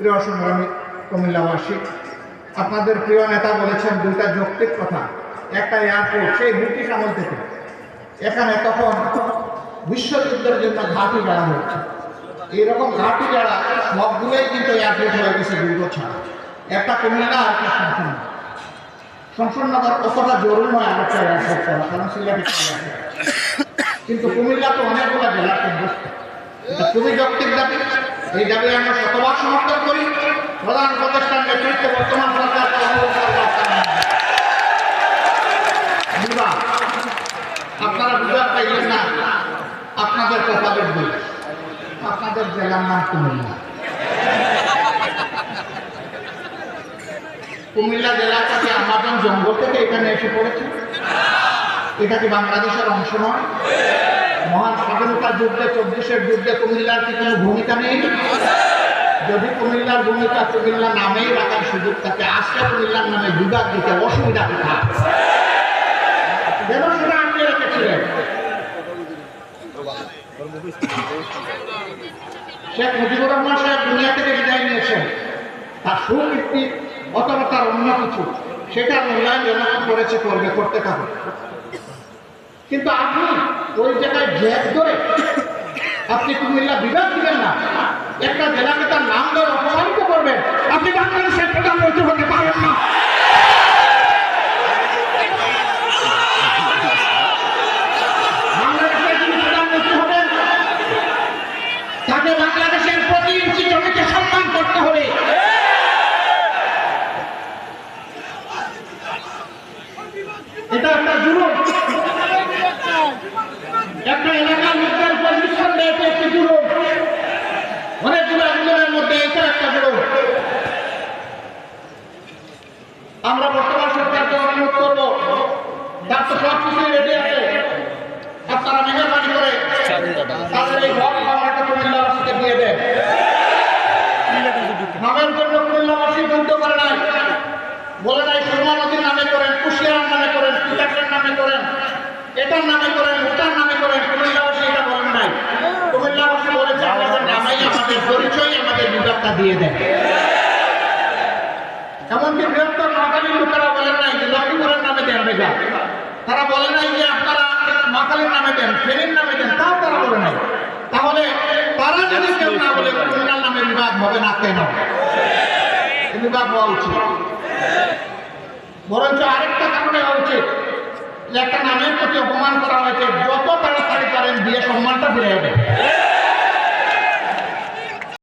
প্রিয় সংগ্রামী কুমিল্লাবাসী, আপনাদের প্রিয় নেতা বলেছেন দুইটা যৌক্তিক কথা। একটা এয়ারপোর্ট সেই ব্রিটিশ আমল থেকে। এখানে তখন বিশ্বযুদ্ধের জন্য ঘাঁটি গাড়া হচ্ছে। এইরকম ঘাঁটি গাড়া সবগুলোই কিন্তু এয়ারপোর্ট হয়ে গেছে দুর্গ ছাড়া একটা কুমিল্লা, আর একটা সংসন্ন সংসন্নগর কতটা জরুরি নয় আমার একটা এয়ারপোর্ট করা কারণ সিলেটে কিন্তু কুমিল্লা তো অনেকগুলো জেলার কেন্দ্রস্থ এটা খুবই যৌক্তিক দাবি, এই দাবি আমরা শতবার সমর্থন করি। প্রধান প্রতিষ্ঠান নেতৃত্বে বর্তমান সরকার। আপনারা বুঝতে পাইলেন না, আপনাদের কপালের দোষ আপনাদের জেলার নাম কুমিল্লা। কুমিল্লা জেলা থেকে আমাজন জঙ্গল থেকে এখানে এসে পড়েছে। এটা কি বাংলাদেশের অংশ নয়? যুদ্ধে, চব্বিশের যুদ্ধে কুমিল্লার কি কোনো ভূমিকা নেই? যদি কুমিল্লার ভূমিকা কুমিল্লা নামেই রাখার সুযোগ থাকে, আজকে কুমিল্লার নামে বিভাগ দিতে অসুবিধা রেখেছিলেন। শেখ মুজিবুর রহমান সাহেব দুনিয়া থেকে বিদায় নিয়েছেন। তার সুকীর্তি অথবা তার অন্য কিছু, সেটা মূল্যায়ন করেছে, করবে, করতে থাকবে কিন্তু আপনি ওই জায়গায় জ্যাক ধরে। আপনি কুমিল্লা বিভাগ দিবেন না। একটা জেলাকে তার নাম ধরে অপমানিত করবেন। আপনি বাংলাদেশের প্রধানমন্ত্রী হতে পারেন না। সম্মান করতে হবে। এটা একটা জুলুম একটা এলাকার লোকদের পজিশন দেয় এটা একটি জুলুম অনেকগুলো আন্দোলনের মধ্যে এটা একটা জুলুম আমরা বর্তমান সরকারকে অনুরোধ করব তার তো সব কিছুই রেডি আছে আপনারা মেহরবানি করে তাদের এই ঘর মামলাটা কুমিল্লাবাসীকে দিয়ে দেন। নামের জন্য কুমিল্লাবাসী বন্ধ করে নাই। বলে নাই সুরমা নদীর নামে করেন কুশিয়ার নামে করেন পিতাকের নামে করেন, এটার নামে করেন, ওটার নামে করেন, কুমিল্লাবাসী এটা বলেন নাই। কুমিল্লাবাসী বলেছে, আমাদের নামেই আমাদের পরিচয় আমাদের বিভাগটা দিয়ে দেন। এমনকি বৃহত্তর নোয়াখালীর লোকেরা বলেন নাই যে লক্ষ্মীপুরের নামে দেন বেগা তারা বলে নাই যে আপনারা নোয়াখালীর নামে দেন, ফেনীর নামে দেন, তাও তারা বলে নাই। তাহলে তারা যদি কেউ না বলে, কুমিল্লার নামে বিভাগ হবে না কেন? বিভাগ হওয়া উচিত। বরঞ্চ আরেকটা কারণে হওয়া উচিত। একটা নামের প্রতি অপমান করা হয়েছে, যত তাড়াতাড়ি পারেন দিয়ে সম্মানটা ফিরে যাবে